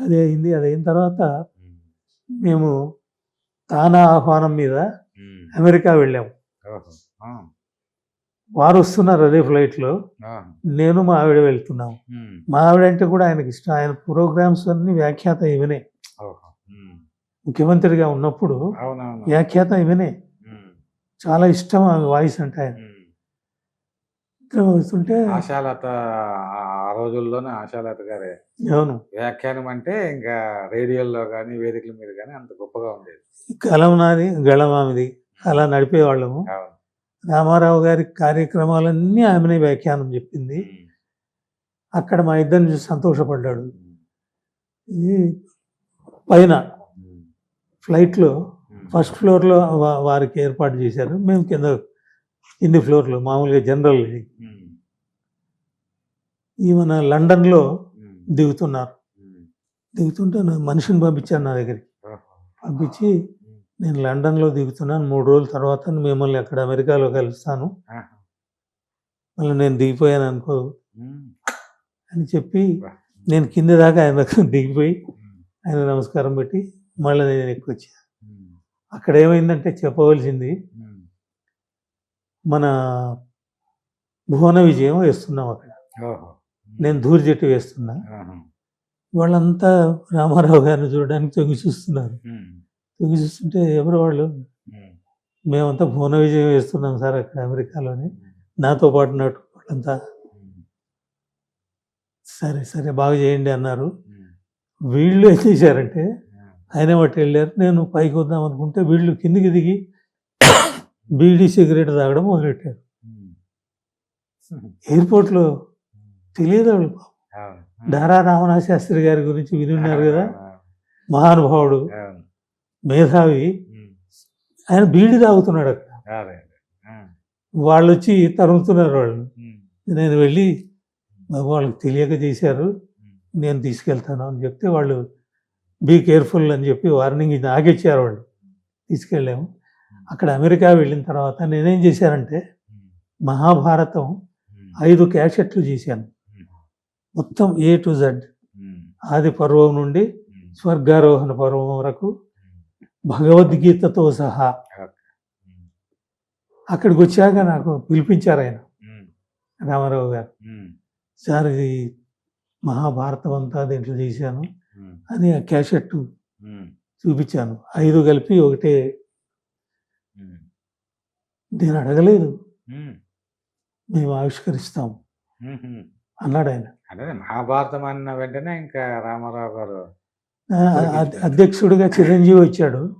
అది అయింది అది అయిన తర్వాత. మేము తానా ఆహ్వానం మీద. అమెరికా వెళ్ళాము. వారు వస్తున్నారు అదే ఫ్లైట్లో. నేను మా ఆవిడ వెళ్తున్నాము. మా ఆవిడ అంటే కూడా ఆయనకి ఇష్టం ఆయన ప్రోగ్రామ్స్ అన్ని వ్యాఖ్యాత ఇవనే. ముఖ్యమంత్రిగా ఉన్నప్పుడు వ్యాఖ్యాత ఇవనే. చాలా ఇష్టం ఆ వాయిస్ అంటే ఆయన వస్తుంటే రోజుల్లోనే ఆశాలత గారే అవును. వ్యాఖ్యానం అంటే ఇంకా రేడియోల్లో కానీ వేదికల మీద కానీ అంత గొప్పగా ఉండేది. కలం నాది గళం ఆమెది. అలా నడిపేవాళ్ళము. రామారావు గారి కార్యక్రమాలన్నీ ఆమెనే వ్యాఖ్యానం చెప్పింది. అక్కడ మా ఇద్దరిని చూసి సంతోషపడ్డాడు. పైన. ఫ్లైట్లో. ఫస్ట్ ఫ్లోర్లో వారికి ఏర్పాటు చేశారు. మేము కింద కింది ఫ్లోర్లో మామూలుగా జనరల్ ఇది. ఉమ్. ఈ మన లండన్లో. దిగుతున్నారు. దిగుతుంటే మనిషిని పంపించాను నా దగ్గరికి. పంపించి నేను లండన్లో దిగుతున్నాను మూడు రోజుల తర్వాత మిమ్మల్ని అక్కడ అమెరికాలో కలుస్తాను. మళ్ళీ నేను దిగిపోయాను అనుకో. అని చెప్పి. నేను కింద దాకా ఆయన దగ్గర దిగిపోయి. ఆయన నమస్కారం పెట్టి మళ్ళీ నేను ఎక్కువ వచ్చాను ఉమ్. అక్కడ ఏమైందంటే చెప్పవలసింది. మన భువన విజయం వేస్తున్నాం అక్కడ. నేను ధూరి జట్టు వేస్తున్నా. వాళ్ళంతా రామారావు గారిని చూడడానికి తొంగి చూస్తున్నారు. తొంగి చూస్తుంటే ఎవరు వాళ్ళు. మేమంతా భువన విజయం వేస్తున్నాం సార్ అక్కడ అమెరికాలోని నాతో పాటు నటు వాళ్ళంతా. సరే సరే బాగా చేయండి అన్నారు. వీళ్ళు ఏం చేశారంటే. ఆయన బట్టి వెళ్ళారు నేను పైకి వద్దాం అనుకుంటే వీళ్ళు కిందికి దిగి బీడీ సిగరెట్ తాగడం మొదలెట్టారు. ఎయిర్పోర్ట్లో తెలియదు వాళ్ళు. దారా రామనాథ శాస్త్రి గారి గురించి విని ఉన్నారు కదా. మహానుభావుడు. మేధావి. ఆయన బీడి తాగుతున్నాడు అక్కడ. వాళ్ళు వచ్చి తరుముతున్నారు వాళ్ళని ఉమ్. నేను వెళ్ళి వాళ్ళకి తెలియక చేశారు. నేను తీసుకెళ్తాను అని చెప్తే వాళ్ళు బీ కేర్ఫుల్ అని చెప్పి వార్నింగ్ ఇది ఆగిచ్చారు వాళ్ళు తీసుకెళ్ళాము అక్కడ అమెరికా వెళ్ళిన తర్వాత నేనేం చేశానంటే. మహాభారతం. ఐదు క్యాసెట్లు చేశాను. మొత్తం ఏ టు జెడ్. ఆది పర్వం నుండి ఉమ్. స్వర్గారోహణ పర్వం వరకు భగవద్గీతతో సహా. ఉమ్. అక్కడికి వచ్చాక నాకు పిలిపించారు ఆయన. రామారావు గారు. సార్ ఇది మహాభారతం అంతా దీంట్లో చేశాను. అని ఆ క్యాసెట్ ఉమ్. చూపించాను ఐదు కలిపి ఒకటే. నేను అడగలేదు. మేము ఆవిష్కరిస్తాం ఉమ్. అన్నాడు ఆయన అదే మహాభారతం అన్న వెంటనే ఇంకా రామారావు గారు అధ్యక్షుడిగా చిరంజీవి వచ్చాడు.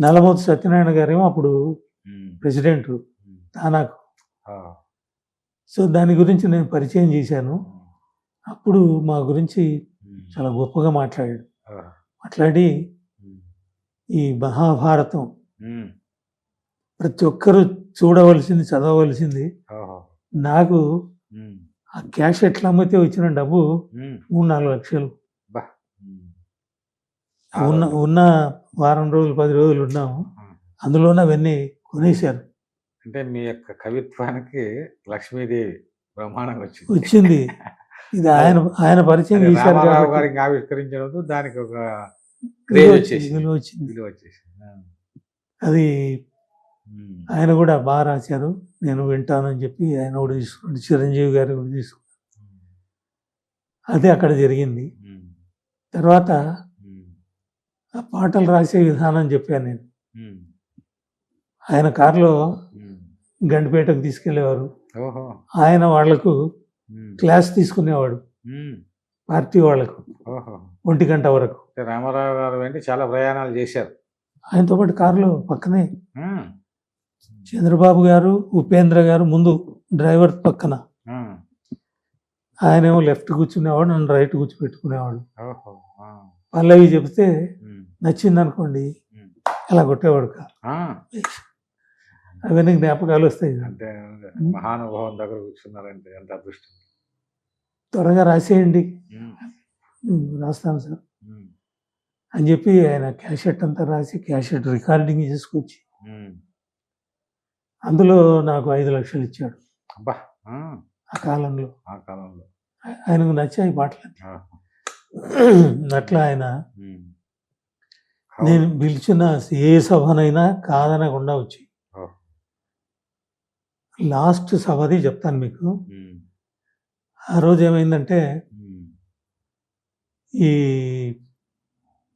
నల్లమూతి సత్యనారాయణ గారేమో అప్పుడు. ప్రెసిడెంట్. తానాకు. సో దాని గురించి నేను పరిచయం చేశాను అప్పుడు మా గురించి. చాలా గొప్పగా మాట్లాడాడు. మాట్లాడి. ఈ మహాభారతం. ప్రతి ఒక్కరూ చూడవలసింది చదవవలసింది. నాకు. ఆ క్యాష్ ఎట్లా అమ్మితే వచ్చిన డబ్బు. మూడు నాలుగు లక్షలు. ఉన్న ఉన్న వారం రోజులు పది రోజులు ఉన్నాము. అందులోనే అవన్నీ కొనేశారు అంటే మీ యొక్క కవిత్వానికి లక్ష్మీదేవి బ్రహ్మాండంగా వచ్చింది వచ్చింది ఇది ఆయన ఆయన పరిచయం చేశారు గారికి ఆవిష్కరించడంతో దానికి ఒక విలువ వచ్చేసింది. అది. ఆయన కూడా బాగా రాశారు నేను వింటానని చెప్పి ఆయన కూడా తీసుకున్నాడు చిరంజీవి గారు కూడా తీసుకున్నాడు అదే అక్కడ జరిగింది. తర్వాత. ఆ పాటలు రాసే విధానం చెప్పాను నేను. ఆయన కారులో. గండిపేటకు తీసుకెళ్ళేవారు ఆయన వాళ్ళకు. క్లాస్ తీసుకునేవాడు. పార్టీ వాళ్ళకు ఒంటి గంట వరకు రామారావు గారు చాలా ప్రయాణాలు చేశారు ఆయనతో పాటు కారులో పక్కనే. చంద్రబాబు గారు ఉపేంద్ర గారు ముందు డ్రైవర్ పక్కన. ఆయనేమో లెఫ్ట్ కూర్చునేవాడు నన్ను రైట్ కూర్చోపెట్టుకునేవాడు. పల్లవి చెప్తే. నచ్చింది అనుకోండి. అలా కొట్టేవాడు కాదు ఆ. అవన్నీ జ్ఞాపకాలు వస్తాయి అంటే మహానుభావం దగ్గర కూర్చున్నారంటే ఎంత అదృష్టం త్వరగా రాసేయండి ఉమ్. "ఉమ్, రాస్తాను సార్. అని చెప్పి ఆయన క్యాషెట్ అంతా రాసి క్యాషెట్ రికార్డింగ్ చేసుకొచ్చి. అందులో నాకు ఐదు లక్షలు ఇచ్చాడు అబ్బా ఆ. కాలంలో ఆ కాలంలో ఆయనకు నచ్చాయి పాటలు. అట్లా ఆయన. నేను పిలిచిన ఏ సభనైనా కాదనకుండా వచ్చి. లాస్ట్ సభది చెప్తాను మీకు. ఆ రోజు ఏమైందంటే. ఈ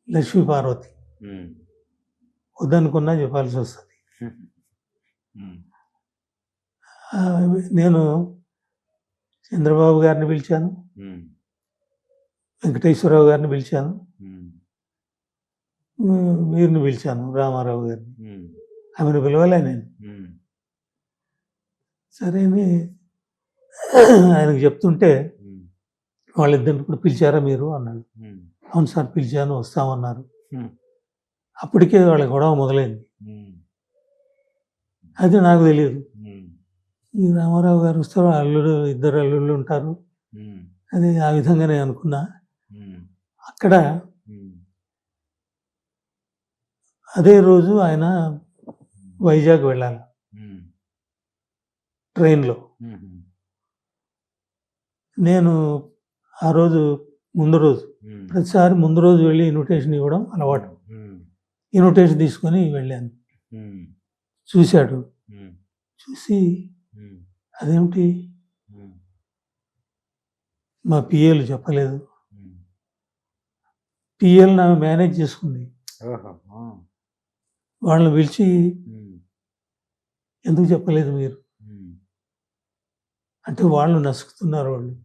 లక్ష్మీ పార్వతి. వద్దనుకున్నా చెప్పాల్సి వస్తుంది నేను చంద్రబాబు గారిని పిలిచాను. వెంకటేశ్వరరావు గారిని పిలిచాను వీరిని పిలిచాను రామారావు గారిని. ఆమెను పిలవలే నేను. సరే అని ఆయనకు చెప్తుంటే. వాళ్ళిద్దరిని కూడా పిలిచారా మీరు అన్నాడు. అవును సార్ పిలిచాను వస్తామన్నారు. అప్పటికే వాళ్ళ గొడవ మొదలైంది. అది నాకు తెలియదు. ఈ రామారావు గారు వస్తారు అల్లుడు ఇద్దరు అల్లుళ్ళు ఉంటారు. అది ఆ విధంగానే అనుకున్నా. అక్కడ. అదే రోజు ఆయన వైజాగ్ వెళ్ళాలి. ట్రైన్లో. నేను ఆ రోజు ముందు రోజు. ప్రతిసారి ముందు రోజు వెళ్ళి ఇన్విటేషన్ ఇవ్వడం అలవాటు. ఇన్విటేషన్ తీసుకొని వెళ్ళాను. చూశాడు. చూసి. అదేమిటి. మా పిఏలు చెప్పలేదు. పిఏలు నాకు మేనేజ్ చేసుకుంది. వాళ్ళని పిలిచి. ఎందుకు చెప్పలేదు మీరు. అంటే వాళ్ళు నసుకుతున్నారు వాళ్ళు.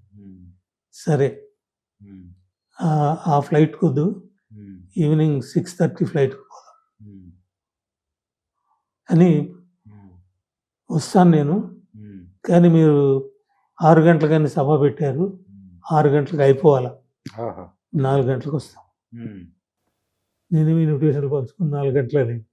సరే. ఆ- flight కొద్దు. Evening six thirty um. అని. వస్తాను నేను. కానీ మీరు ఆరు గంటలకని సభ పెట్టారు. ఆరు గంటలకు అయిపోవాలా నాలుగు గంటలకు వస్తాం. నేను ఇన్విటేషన్ పంచుకుని నాలుగు గంటలని